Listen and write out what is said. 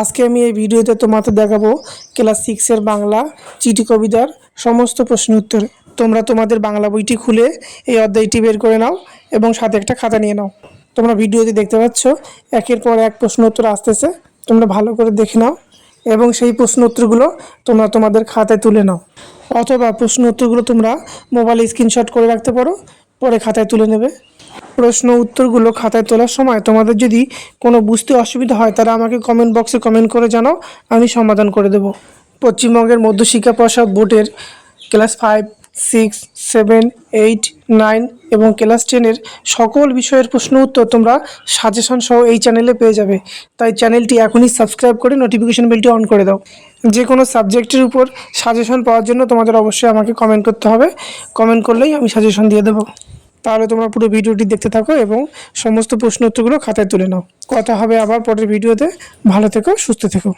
আজকে আমি এই ভিডিওতে তোমাদের দেখাবো ক্লাস সিক্সের বাংলা চিঠি কবিতার সমস্ত প্রশ্ন উত্তর। তোমরা তোমাদের বাংলা বইটি খুলে এই অধ্যায়টি বের করে নাও এবং সাথে একটা খাতা নিয়ে নাও। তোমরা ভিডিওতে দেখতে পাচ্ছ, একের পর এক প্রশ্ন উত্তর আসতেছে। তোমরা ভালো করে দেখে নাও এবং সেই প্রশ্ন উত্তরগুলো তোমরা তোমাদের খাতায় তুলে নাও। অথবা প্রশ্ন উত্তরগুলো তোমরা মোবাইলে স্ক্রিনশট করে রাখতে পারো, পরে খাতায় তুলে নেবে। প্রশ্ন উত্তরগুলো খাতায় তোলার সময় তোমাদের যদি কোনো বুঝতে অসুবিধা হয়, তাহলে আমাকে কমেন্ট বক্সে কমেন্ট করে জানাও, আমি সমাধান করে দেব। পশ্চিমবঙ্গের মধ্যশিক্ষা পর্ষদ বোর্ডের class five six seven eight nine এবং ক্লাস টেনের সকল বিষয়ের প্রশ্ন উত্তর তোমরা সাজেশন সহ এই চ্যানেলে পেয়ে যাবে। তাই চ্যানেলটি এখনই সাবস্ক্রাইব করে নোটিফিকেশন বেলটি অন করে দাও। যে কোনো সাবজেক্টের উপর সাজেশন পাওয়ার জন্য তোমাদের অবশ্যই আমাকে কমেন্ট করতে হবে। কমেন্ট করলেই আমি সাজেশন দিয়ে দেবো। তাহলে তোমরা পুরো ভিডিওটি দেখতে থাকো এবং সমস্ত প্রশ্ন উত্তরগুলো খাতায় তুলে নাও। কথা হবে আবার পরের ভিডিওতে। ভালো থেকো, সুস্থ থেকো।